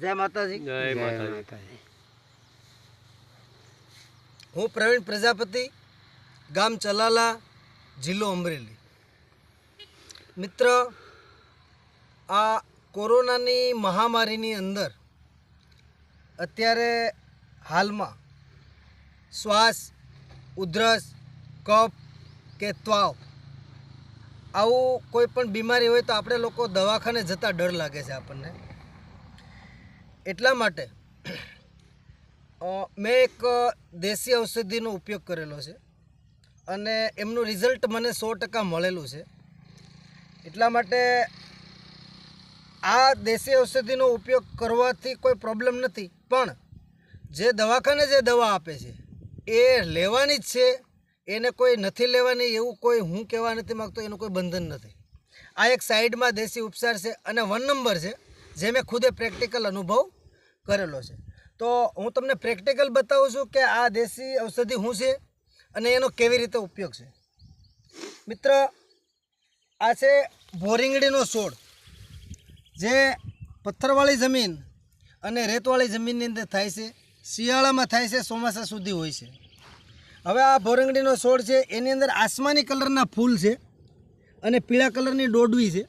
જય માતાજી. જય માતાજી. હું પ્રવીણ પ્રજાપતિ ગામ ચલાલા જિલ્લો અમરેલી. મિત્ર આ કોરોનાની મહામારીની અંદર અત્યારે હાલમાં શ્વાસ ઉધરસ કફ કે ત્વાવ આવું કોઈ પણ બીમારી હોય તો આપણે લોકો દવાખાને જતાં ડર લાગે છે આપણને. એટલા માટે મેં એક દેશી ઔષધિનો ઉપયોગ કરેલો છે. અને એમનું રિઝલ્ટ મને સો ટકા મળેલું છે. એટલા માટે આ દેશી ઔષધિનો ઉપયોગ કરવાથી કોઈ પ્રોબ્લેમ નથી. પણ જે દવાખાને જે દવા આપે છે, એ લેવાની જ છે. એને કોઈ નથી લેવાની, એવું કોઈ હું કહેવા નથી માગતો, એનું કોઈ બંધન નથી. આ એક સાઈડમાં દેશી ઉપચાર છે અને વન નંબર છે, જે મેં ખુદે પ્રેક્ટિકલ અનુભવ કરેલો છે. તો હું તમને પ્રેક્ટિકલ બતાવું છું કે આ દેશી ઔષધિ શું છે અને એનો કેવી રીતે ઉપયોગ છે. મિત્ર, આ છે બોરિંગડીનો છોડ. જે પથ્થરવાળી જમીન અને રેતવાળી જમીનની અંદર થાય છે, શિયાળામાં થાય છે, ચોમાસા સુધી હોય છે. હવે આ ભોરંગડીનો છોડ છે, એની અંદર આસમાની કલરના ફૂલ છે અને પીળા કલરની ડોડવી છે.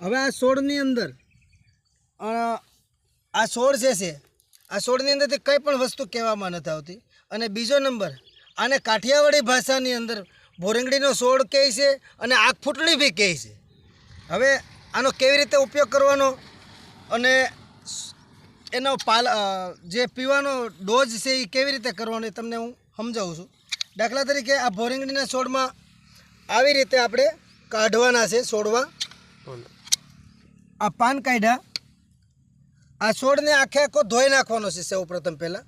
હવે આ છોડની અંદર આ છોડ જે છે આ છોડની અંદરથી કંઈ પણ વસ્તુ કહેવામાં નથી આવતી. અને બીજો નંબર આને કાઠિયાવાડી ભાષાની અંદર ભોરંગડીનો છોડ કહે છે અને આગ ફૂટડી બી કહે છે. હવે આનો કેવી રીતે ઉપયોગ કરવાનો અને એનો પાલ જે પીવાનો ડોઝ છે એ કેવી રીતે કરવાનો એ તમને હું સમજાવું છું. દાખલા તરીકે આ ભોરંગડીના છોડમાં આવી રીતે આપણે કાઢવાના છે છોડવા આ પાન કાઢ્યા આ છોડને આખે આખો ધોઈ નાખવાનો છે સૌ પ્રથમ પહેલાં.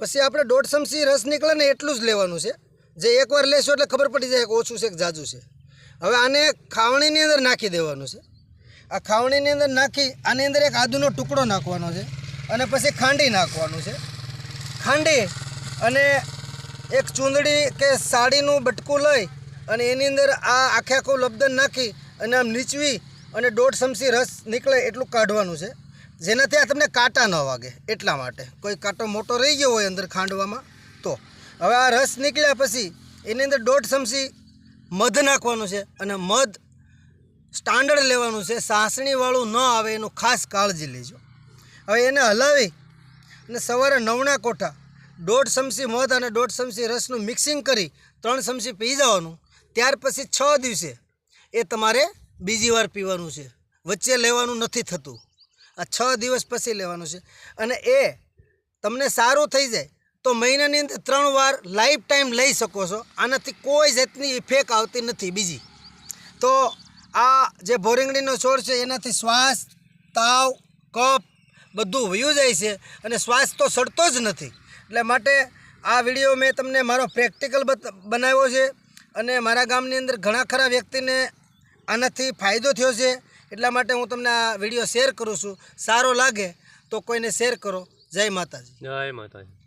પછી આપણે દોઢ ચમચી રસ નીકળે ને એટલું જ લેવાનું છે. જે એકવાર લેશો એટલે ખબર પડી જાય કે ઓછું છે કે જાજુ છે. હવે આને ખાવણીની અંદર નાખી દેવાનું છે. આ ખાવણીની અંદર નાખી, આની અંદર એક આદુનો ટુકડો નાખવાનો છે અને પછી ખાંડી નાખવાનું છે. ખાંડી અને એક ચૂંદડી કે સાડીનું બટકું લઈ અને એની અંદર આ આખે આખું લબદન નાખી અને આમ નીચવી અને દોઢ ચમચી રસ નીકળે એટલું કાઢવાનું છે. જેનાથી આ તમને કાંટા ન વાગે, એટલા માટે. કોઈ કાંટો મોટો રહી ગયો હોય અંદર ખાંડવામાં, તો. હવે આ રસ નીકળ્યા પછી એની અંદર દોઢ ચમચી મધ નાખવાનું છે અને મધ સ્ટાન્ડર્ડ લેવાનું છે. સાસણીવાળું ન આવે એનું ખાસ કાળજી લેજો. હવે એને હલાવી અને સવારે નવણા કોઠા દોઢ ચમચી મધ અને દોઢ ચમચી રસનું મિક્સિંગ કરી ત્રણ ચમચી પી જવાનું. ત્યાર પછી છ દિવસે એ તમારે બીજી વાર પીવાનું છે. વચ્ચે લેવાનું નથી થતું. આ છ દિવસ પછી લેવાનું છે. અને એ તમને સારું થઈ જાય તો મહિનાની અંદર ત્રણ વાર લાઈફ ટાઈમ લઈ શકો છો. આનાથી કોઈ જાતની ઇફેક્ટ આવતી નથી બીજી. તો આ જે ભોરીંગડીનો છોડ છે, એનાથી શ્વાસ, તાવ, કફ બધું વયું જાય છે અને શ્વાસ તો સડતો જ નથી. એટલે માટે આ વીડિયો મેં તમને મારો પ્રેક્ટિકલ બનાવ્યો છે અને મારા ગામની અંદર ઘણા ખરા વ્યક્તિને આનાથી ફાયદો થયો છે. એટલા માટે હું તમને આ વીડિયો શેર કરું છું. સારો લાગે તો કોઈને શેર કરો. જય માતાજી. જય માતાજી.